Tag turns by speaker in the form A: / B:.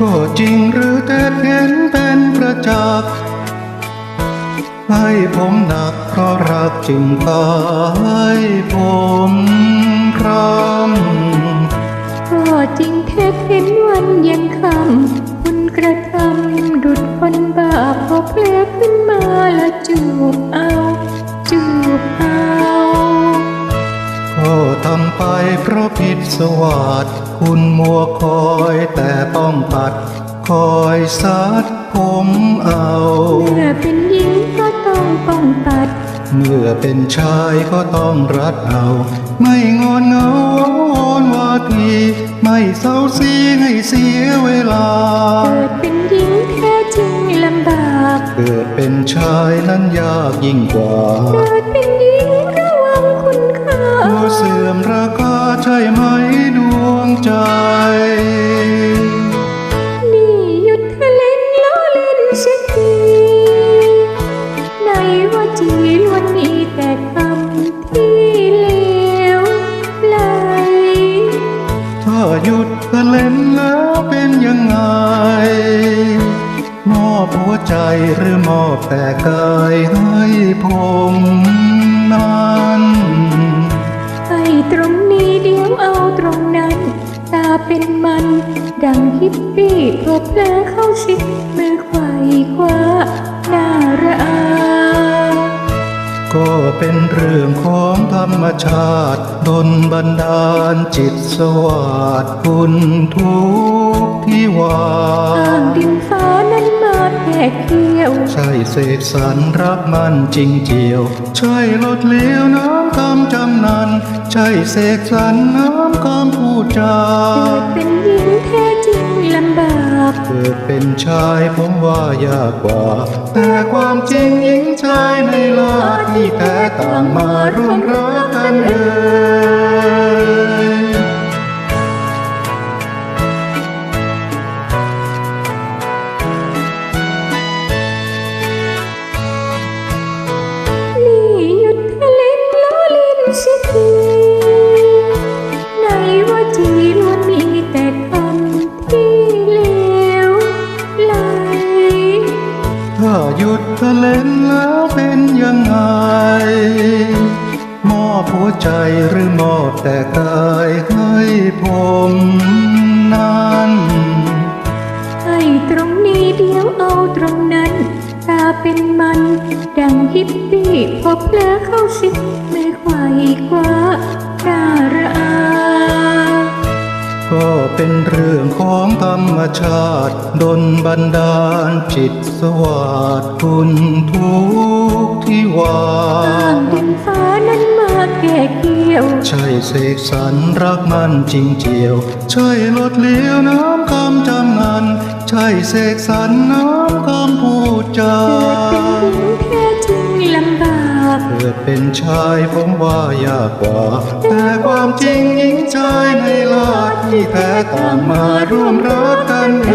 A: ก็จริงหรือแต่เห็นเป็นประจักษ์ให้ผมหนักเพราะรักจึงพาให้ผมพรำ
B: ก็จริงเท็จเห็นวันยังคำคุณกระทำดุดคนบาปพอเพลขึ้นมาและจูบเอาจูบเอา
A: ก็ทำไปเพราะผิดสวัสด คุณมัวคอยแต่ต้องปัด คอยซัดผมเอา
B: เมื่อเป็นหญิงก็ต้องป้องปัด
A: เมื่อเป็นชายก็ต้องรัดเอา ไม่งอนเงาอ้อนวาทีไม่เศร้าซีให้เสียเวลา
B: เกิดเป็นหญิงแท้จริงลำบาก
A: เกิดเป็นชายนั้นยากยิ่งกว่า
B: หยุดเล่นแล้ว
A: เป็นยังไง มอบหัวใจหรือมอบแต่กายให้ผมนั้น
B: ไอ้ตรงนี้เดี๋ยวเอาตรงนั้น ตาเป็นมัน ดังฮิปปี้พบเพลเข้าชิดมือ
A: มชาติดนบันดาลจิตสวัสดคุณทุกที่วา
B: ดินฟ้า นั้นมาแค่เคี้ยว
A: ใช่เสกสรรรักมันจริงเจียว ใช่ลดเลี้ยวน้ำคำจำนัน ใช่เสกสรรน้ำคำพูดจา
B: เกิดเป็นหญิงแท้จริงลำบาก
A: เกิดเป็นชายผมว่ายากกว่า แต่ความจริงหญิงชายในโลกที่แท้ต่างมาร่วมรักกันเอ่ย
B: ล้วนมีแต่คำที่เลวไหล
A: ถ้าหยุดเธอเล่นแล้วเป็นยังไง มอบหัวใจหรือมอบแต่กายให้ผมนั้น
B: ให้ตรงนี้เดียวเอาตรงนั้น ตาเป็นมันดังฮิปปี้พอเพลอเข้าชิดมือไขว่คว้าหน้าระอา
A: ก็เป็นเรื่องของธรรมชาติดนบันดาลจิตสวัสดิ์คุณทุกที่ว่า
B: ต่างดินฟ้านั้นมาแก่เกี่ยว
A: ใช่เสกสรรรักมันจริงเจียว ใช่ลดเลี้ยวน้ำคำจำนันใช่เสกสรรน้ำคำพูดจา
B: เกิดเป็น
A: ชายผมว่ายากกว่า แต่ความจริงหญิงชายในโลกที่แท้ต่างมาร่วมรักกันเ